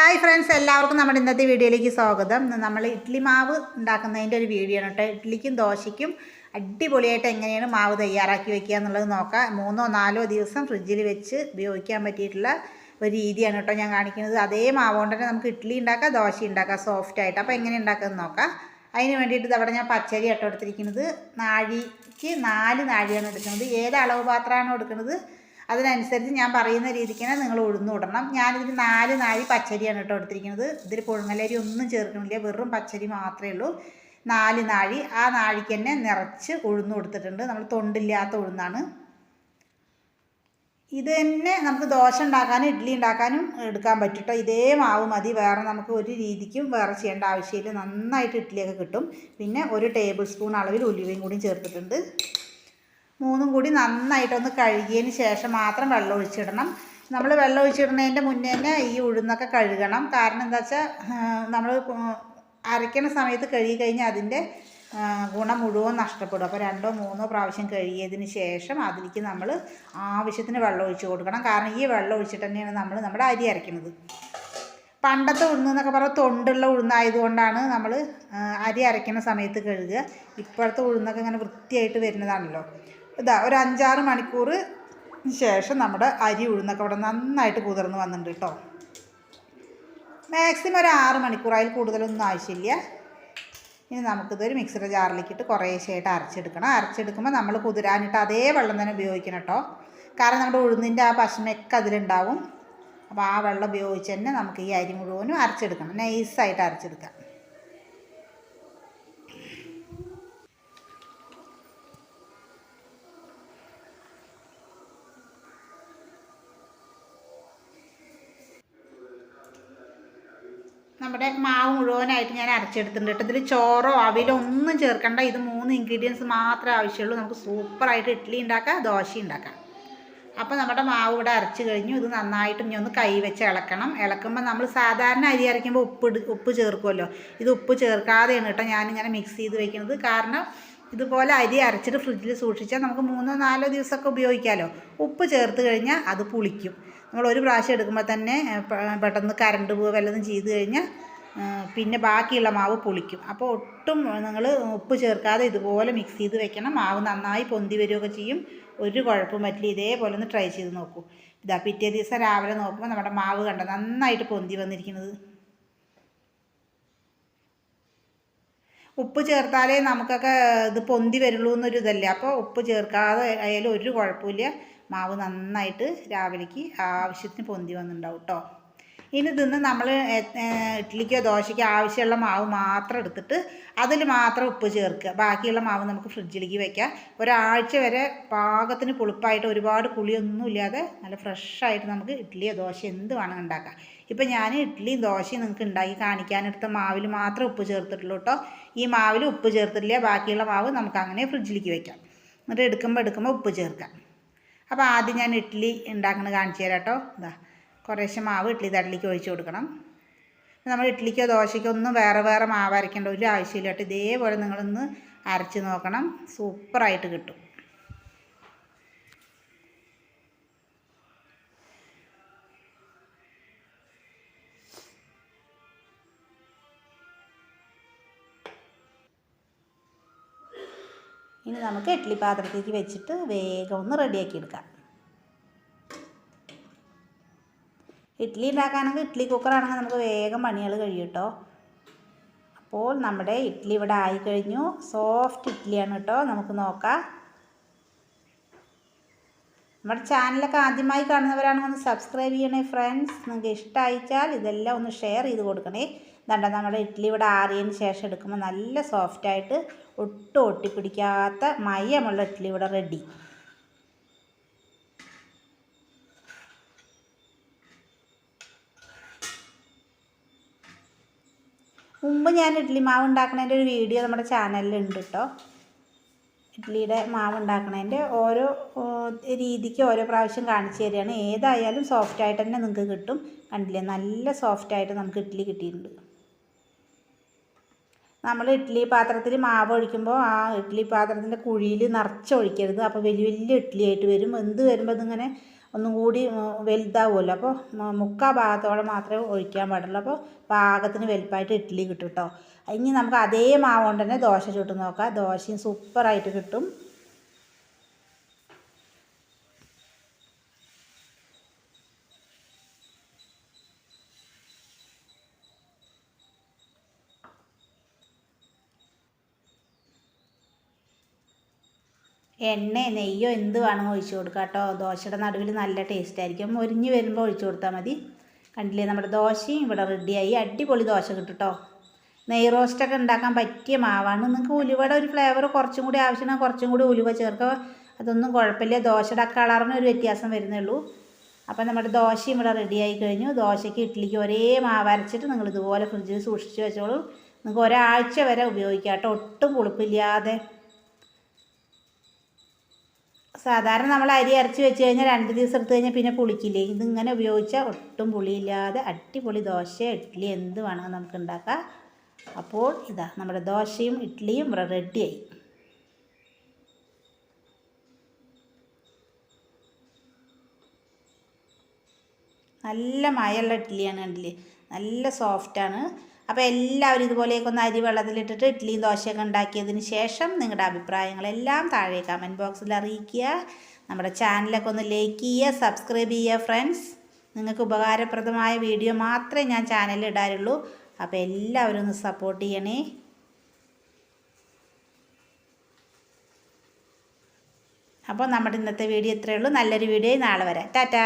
Hi friends എല്ലാവർക്കും നമ്മുടെ ഇന്നത്തെ വീഡിയോയിലേക്ക് സ്വാഗതം. നമ്മൾ ഇഡ്ഡലി മാവ് ഉണ്ടാക്കുന്നതിന്റെ ഒരു വീഡിയോ ആണ് കേട്ടോ. ഇഡ്ഡലിക്കും ദോശയ്ക്കും അടിപൊളിയായിട്ട് എങ്ങനെയാണ് മാവ് തയ്യാറാക്കി വെക്കുക എന്നുള്ളത് നോക്കാം. മൂന്നോ നാലോ ദിവസം ഫ്രിഡ്ജിൽ വെച്ച് ഉപയോഗിക്കാൻ പറ്റിയിട്ടുള്ള ഒരു രീതിയാണ് കേട്ടോ ഞാൻ കാണിക്കുന്നത്. അതേ മാവ് കൊണ്ട് തന്നെ നമുക്ക് ഇഡ്ഡലി ഉണ്ടാക്കാം ദോശ ഉണ്ടാക്കാം സോഫ്റ്റ് ആയിട്ട്. അപ്പോൾ എങ്ങനെ ഉണ്ടാക്കുന്നത് നോക്കാം. അതിന് വേണ്ടിയിട്ട് അവിടെ ഞാൻ പച്ചരി കേട്ടോ എടുത്തിരിക്കുന്നത് നാഴിക്ക് നാല് നാഴിയാണ് എടുക്കുന്നത്. ഏത് അളവ് പാത്രമാണോ എടുക്കുന്നത്? അതിനനുസരിച്ച് ഞാൻ പറയുന്ന രീതിക്ക് തന്നെ നിങ്ങൾ ഉഴുന്ന് വിടണം ഞാനിതിൽ നാല് നാഴി പച്ചരിയാണ് കേട്ടോ എടുത്തിരിക്കുന്നത്. ഇതിൽ പുഴുങ്ങലരി ഒന്നും ചേർക്കുന്നില്ല. വെറും പച്ചരി മാത്രമേ ഉള്ളൂ. നാല് നാഴി ആ നാഴിക്ക് തന്നെ നിറച്ച് ഉഴുന്ന് കൊടുത്തിട്ടുണ്ട്. നമ്മൾ തൊണ്ടില്ലാത്ത ഉഴുന്നാണ്. ഇത് തന്നെ നമുക്ക് ദോശ ഉണ്ടാക്കാനും ഇഡ്ഡലി ഉണ്ടാക്കാനും എടുക്കാൻ പറ്റും കേട്ടോ. ഇതേ മാവ് മതി. വേറെ നമുക്ക് ഒരു രീതിക്കും വേറെ ചെയ്യേണ്ട ആവശ്യമില്ല. നന്നായിട്ട് ഇഡ്ഡലിയൊക്കെ കിട്ടും. പിന്നെ ഒരു ടേബിൾ സ്പൂൺ അളവിൽ ഉലുവയും കൂടി ചേർത്തിട്ടുണ്ട്. മൂന്നും കൂടി നന്നായിട്ടൊന്ന് കഴുകിയതിന് ശേഷം മാത്രം വെള്ളം ഒഴിച്ചിടണം. നമ്മൾ വെള്ളം ഒഴിച്ചിടുന്നതിന്റെ മുന്നേ തന്നെ ഈ ഉഴുന്നൊക്കെ കഴുകണം. കാരണം എന്താ വെച്ചാൽ നമ്മൾ അരയ്ക്കണ സമയത്ത് കഴുകി കഴിഞ്ഞാൽ അതിന്റെ ഗുണം മുഴുവൻ നഷ്ടപ്പെടും. അപ്പോൾ രണ്ടോ മൂന്നോ പ്രാവശ്യം കഴുകിയതിന് ശേഷം അതിലേക്ക് നമ്മൾ ആവശ്യത്തിന് വെള്ളം ഒഴിച്ച് കൊടുക്കണം. കാരണം ഈ വെള്ളം ഒഴിച്ചിട്ട് തന്നെയാണ് നമ്മൾ നമ്മുടെ അരി അരയ്ക്കുന്നത് പണ്ടത്തെ ഉഴുന്നെന്നൊക്കെ പറഞ്ഞാൽ തൊണ്ടുള്ള ഉഴുന്നായതുകൊണ്ടാണ് നമ്മൾ അരി അരയ്ക്കുന്ന സമയത്ത് കഴുകുക. ഇപ്പോഴത്തെ ഉഴുന്നൊക്കെ ഇങ്ങനെ വൃത്തിയായിട്ട് വരുന്നതാണല്ലോ. ഇതാ ഒരു അഞ്ചാറ് മണിക്കൂർ ശേഷം നമ്മുടെ അരി ഉഴുന്നൊക്കെ ഇവിടെ നന്നായിട്ട് കുതിർന്ന് വന്നിട്ടുണ്ട് കേട്ടോ. മാക്സിമം ഒരു ആറ് മണിക്കൂർ അതിൽ കൂടുതലൊന്നും ആവശ്യമില്ല. ഇനി നമുക്കിതൊരു മിക്സിയുടെ ജാറിലേക്കിട്ട് കുറേശ്ശായിട്ട് അരച്ചെടുക്കണം. അരച്ചെടുക്കുമ്പോൾ നമ്മൾ കുതിരാനിട്ട് അതേ വെള്ളം തന്നെ ഉപയോഗിക്കണം കേട്ടോ. കാരണം നമ്മുടെ ഉഴുന്നിന്റെ ആ പശമൊക്കെ അതിലുണ്ടാവും. അപ്പോൾ ആ വെള്ളം ഉപയോഗിച്ച് തന്നെ നമുക്ക് ഈ അരി മുഴുവനും അരച്ചെടുക്കണം. നൈസായിട്ട് അരച്ചെടുക്കാം. നമ്മുടെ മാവ് മുഴുവനായിട്ട് ഞാൻ അരച്ചെടുത്തിട്ടുണ്ട് കേട്ടോ. ഇതിൽ ചോറോ അവിലോ ഒന്നും ചേർക്കണ്ട. ഇത് മൂന്ന് ഇൻഗ്രീഡിയൻസ് മാത്രമേ ആവശ്യമുള്ളൂ. നമുക്ക് സൂപ്പറായിട്ട് ഇഡ്ഡലി ഉണ്ടാക്കാം ദോശ ഉണ്ടാക്കാം. അപ്പോൾ നമ്മുടെ മാവ് ഇവിടെ അരച്ച് കഴിഞ്ഞു. ഇത് നന്നായിട്ട് ഇനി ഒന്ന് കൈ വെച്ച് ഇളക്കണം. ഇളക്കുമ്പോൾ നമ്മൾ സാധാരണ അരി അരയ്ക്കുമ്പോൾ ഉപ്പ് ഉപ്പ് ചേർക്കുമല്ലോ. ഇത് ഉപ്പ് ചേർക്കാതെയാണ് കേട്ടോ ഞാനിങ്ങനെ മിക്സ് ചെയ്ത് വെക്കുന്നത്. കാരണം ഇതുപോലെ അരി അരച്ചിട്ട് ഫ്രിഡ്ജിൽ സൂക്ഷിച്ചാൽ നമുക്ക് മൂന്നോ നാലോ ദിവസമൊക്കെ ഉപയോഗിക്കാമല്ലോ ഉപ്പ് ചേർത്ത് കഴിഞ്ഞാൽ അത് പുളിക്കും. നമ്മൾ ഒരു പ്രാവശ്യം എടുക്കുമ്പോൾ തന്നെ പെട്ടെന്ന് കരണ്ട് പോവുക വല്ലതും ചെയ്ത് കഴിഞ്ഞാൽ പിന്നെ ബാക്കിയുള്ള മാവ് പുളിക്കും. അപ്പോൾ ഒട്ടും നിങ്ങൾ ഉപ്പ് ചേർക്കാതെ ഇതുപോലെ മിക്സ് ചെയ്ത് വെക്കണം. മാവ് നന്നായി പൊന്തി വരികയൊക്കെ ചെയ്യും. ഒരു കുഴപ്പവും പറ്റില്ല. ഇതേപോലെ ഒന്ന് ട്രൈ ചെയ്ത് നോക്കൂ. ഇതാ പിറ്റേ ദിവസം രാവിലെ നോക്കുമ്പോൾ നമ്മുടെ മാവ് കണ്ട? നന്നായിട്ട് പൊന്തി വന്നിരിക്കുന്നത്. ഉപ്പ് ചേർത്താലേ നമുക്കൊക്കെ ഇത് പൊന്തി വരുള്ളൂ എന്നൊരു ഇതല്ലേ. അപ്പോൾ ഉപ്പ് ചേർക്കാതെ ആയാലും ഒരു കുഴപ്പമില്ല. മാവ് നന്നായിട്ട് രാവിലേക്ക് ആവശ്യത്തിന് പൊന്തി വന്നിട്ടുണ്ടാവും കേട്ടോ ഇനി ഇതിന്ന് നമ്മൾ ഇഡ്ഡലിക്കോ ദോശയ്ക്കോ ആവശ്യമുള്ള മാവ് മാത്രം എടുത്തിട്ട് അതിൽ മാത്രം ഉപ്പ് ചേർക്കുക. ബാക്കിയുള്ള മാവ് നമുക്ക് ഫ്രിഡ്ജിലേക്ക് വെക്കാം. ഒരാഴ്ച വരെ പാകത്തിന് പുളിപ്പായിട്ട് ഒരുപാട് പുളിയൊന്നും ഇല്ലാതെ നല്ല ഫ്രഷായിട്ട് നമുക്ക് ഇഡ്ഡലിയോ ദോശ എന്ത് വേണമെങ്കിൽ ഉണ്ടാക്കാം. ഇപ്പം ഞാൻ ഇഡ്ഡലിയും ദോശയും നിങ്ങൾക്ക് ഉണ്ടാക്കി കാണിക്കാനെടുത്ത മാവിൽ മാത്രം ഉപ്പ് ചേർത്തിട്ടുള്ളൂ കേട്ടോ ഈ മാവിൽ ഉപ്പ് ചേർത്തിട്ടില്ല ബാക്കിയുള്ള മാവ് നമുക്ക് അങ്ങനെ ഫ്രിഡ്ജിലേക്ക് വെക്കാം. എന്നിട്ട് എടുക്കുമ്പോൾ എടുക്കുമ്പോൾ ഉപ്പ് ചേർക്കാം. അപ്പോൾ ആദ്യം ഞാൻ ഇഡ്ഡലി ഉണ്ടാക്കുന്നത് കാണിച്ചു തരാം കേട്ടോ. ഇതാ കുറേശ്ശെ മാവ് ഇഡ്ഡലി തടലിലേക്ക് ഒഴിച്ച് കൊടുക്കണം. നമ്മൾ ഇഡ്ഡലിക്കോ ദോശയ്ക്കോ ഒന്നും വേറെ വേറെ മാവ് അരയ്ക്കേണ്ട ഒരു ആവശ്യമില്ല കേട്ടോ. ഇതേപോലെ നിങ്ങളൊന്ന് അരച്ച് നോക്കണം. സൂപ്പറായിട്ട് കിട്ടും. ഇനി നമുക്ക് ഇഡ്ഡലി പാത്രത്തേക്ക് വെച്ചിട്ട് വേഗം ഒന്ന് റെഡിയാക്കി എടുക്കാം. ഇഡ്ഡലി ഉണ്ടാക്കാനെങ്കിൽ ഇഡ്ഡലി കുക്കറാണെങ്കിൽ നമുക്ക് വേഗം പണികൾ കഴിയും കേട്ടോ. അപ്പോൾ നമ്മുടെ ഇഡ്ഡലി ഇവിടെ ആയിക്കഴിഞ്ഞു. സോഫ്റ്റ് ഇഡ്ഡലിയാണ് കേട്ടോ. നമുക്ക് നോക്കാം. നമ്മുടെ ചാനലൊക്കെ ആദ്യമായി കാണുന്നവരാണെങ്കിൽ ഒന്ന് സബ്സ്ക്രൈബ് ചെയ്യണേ ഫ്രണ്ട്സ് നിങ്ങൾക്ക് ഇഷ്ടമായിച്ചാൽ ഇതെല്ലാം ഒന്ന് ഷെയർ ചെയ്ത് കൊടുക്കണേ. ദണ്ട നമ്മുടെ ഇഡ്ഡലി ഇവിടെ ആറിയതിന് ശേഷം എടുക്കുമ്പോൾ നല്ല സോഫ്റ്റായിട്ട് ഒട്ടും ഒട്ടിപ്പിടിക്കാത്ത മയമുള്ള ഇഡ്ഡലി ഇവിടെ റെഡി മുമ്പ് ഞാൻ ഇഡ്ഡലി മാവ് ഉണ്ടാക്കുന്നതിന്റെ ഒരു വീഡിയോ നമ്മുടെ ചാനലിലുണ്ട് കേട്ടോ ഇഡ്ഡലിയുടെ മാവ് ഉണ്ടാക്കുന്നതിന്റെ ഓരോ രീതിക്ക് ഓരോ പ്രാവശ്യം കാണിച്ചു തരികയാണ്. ഏതായാലും സോഫ്റ്റായിട്ട് തന്നെ നിങ്ങൾക്ക് കിട്ടും. കണ്ടില്ലേ? നല്ല സോഫ്റ്റായിട്ട് നമുക്ക് ഇഡ്ഡലി കിട്ടിയിട്ടുണ്ട്. നമ്മൾ ഇഡ്ഡലി പാത്രത്തിൽ മാവ് ഒഴിക്കുമ്പോൾ ആ ഇഡ്ഡലി പാത്രത്തിന്റെ കുഴിയിൽ നിറച്ചൊഴിക്കരുത് അപ്പോൾ വലിയ വലിയ ഇഡ്ഡലി ആയിട്ട് വരും. എന്ത് വരുമ്പോൾ അതിങ്ങനെ ഒന്നും കൂടി വലുതാവുമല്ലോ. അപ്പോൾ മുക്കാ ഭാഗത്തോളം മാത്രമേ ഒഴിക്കാൻ പാടുള്ളൂ. അപ്പോൾ പാകത്തിന് വലുപ്പമായിട്ട് ഇഡ്ഡലി കിട്ടും കേട്ടോ. ഇനി നമുക്ക് അതേ മാവ് കൊണ്ട് തന്നെ ദോശ ചുട്ട് നോക്കാം. ദോശയും സൂപ്പറായിട്ട് കിട്ടും. എണ്ണ നെയ്യോ എന്ത് വേണമെങ്കിൽ ഒഴിച്ചു കൊടുക്കുക കേട്ടോ. ദോശയുടെ നടുവിൽ നല്ല ടേസ്റ്റ് ആയിരിക്കും. ഒരിഞ്ഞ് വരുമ്പോൾ ഒഴിച്ചു കൊടുത്താൽ മതി. കണ്ടില്ലേ? നമ്മുടെ ദോശയും ഇവിടെ റെഡിയായി അടിപൊളി ദോശ കിട്ടും നെയ് റോസ്റ്റൊക്കെ ഉണ്ടാക്കാൻ പറ്റിയ മാവാണ്. നിങ്ങൾക്ക് ഉലുവയുടെ ഒരു ഫ്ലേവർ കുറച്ചും കൂടി ആവശ്യമാണ് കുറച്ചും കൂടി ഉലുവ ചേർക്കുക. അതൊന്നും കുഴപ്പമില്ല. ദോശയുടെ കളറിന് ഒരു വ്യത്യാസം വരുന്നേ ഉള്ളൂ. അപ്പോൾ നമ്മുടെ ദോശയും ഇവിടെ റെഡിയായി കഴിഞ്ഞു. ദോശയ്ക്ക് ഇഡ്ഡലിക്ക് ഒരേ മാവരച്ചിട്ട് നിങ്ങൾ ഇതുപോലെ ഫ്രിഡ്ജിൽ സൂക്ഷിച്ച് വെച്ചോളൂ. നിങ്ങൾക്ക് ഒരാഴ്ച വരെ ഉപയോഗിക്കാം കേട്ടോ ഒട്ടും പുളിപ്പില്ലാതെ. സാധാരണ നമ്മൾ അരി അരച്ച് വെച്ച് കഴിഞ്ഞാൽ രണ്ട് ദിവസം എടുത്ത് കഴിഞ്ഞാൽ പിന്നെ പുളിക്കില്ലേ? ഇതിങ്ങനെ ഉപയോഗിച്ചാൽ ഒട്ടും പുളിയില്ലാതെ അടിപൊളി ദോശ ഇഡ്ഡലി എന്ത് വേണമെങ്കിൽ നമുക്ക് ഉണ്ടാക്കാം. അപ്പോൾ ഇതാ നമ്മുടെ ദോശയും ഇഡ്ഡലിയും റെഡിയായി നല്ല മയമുള്ള ഇഡ്ഡലിയാണ് കണ്ടില്ലേ? നല്ല സോഫ്റ്റാണ് അപ്പോൾ എല്ലാവരും ഇതുപോലെയൊക്കെ ഒന്ന് അരി വെള്ളത്തിലിട്ടിട്ട് ഇഡ്ഡലിയും ദോശയൊക്കെ ഉണ്ടാക്കിയതിന് ശേഷം നിങ്ങളുടെ അഭിപ്രായങ്ങളെല്ലാം താഴെ കമന്റ് ബോക്സിൽ അറിയിക്കുക. നമ്മുടെ ചാനലൊക്കെ ഒന്ന് ലൈക്ക് ചെയ്യുക സബ്സ്ക്രൈബ് ചെയ്യുക ഫ്രണ്ട്സ് നിങ്ങൾക്ക് ഉപകാരപ്രദമായ വീഡിയോ മാത്രമേ ഞാൻ ചാനലിൽ ഇടാറുള്ളൂ. അപ്പോൾ എല്ലാവരും ഒന്ന് സപ്പോർട്ട് ചെയ്യണേ. അപ്പോൾ നമ്മുടെ ഇന്നത്തെ വീഡിയോ ഇത്രയേ ഉള്ളൂ. നല്ലൊരു വീഡിയോ നാളെ വരാം. ടാറ്റാ.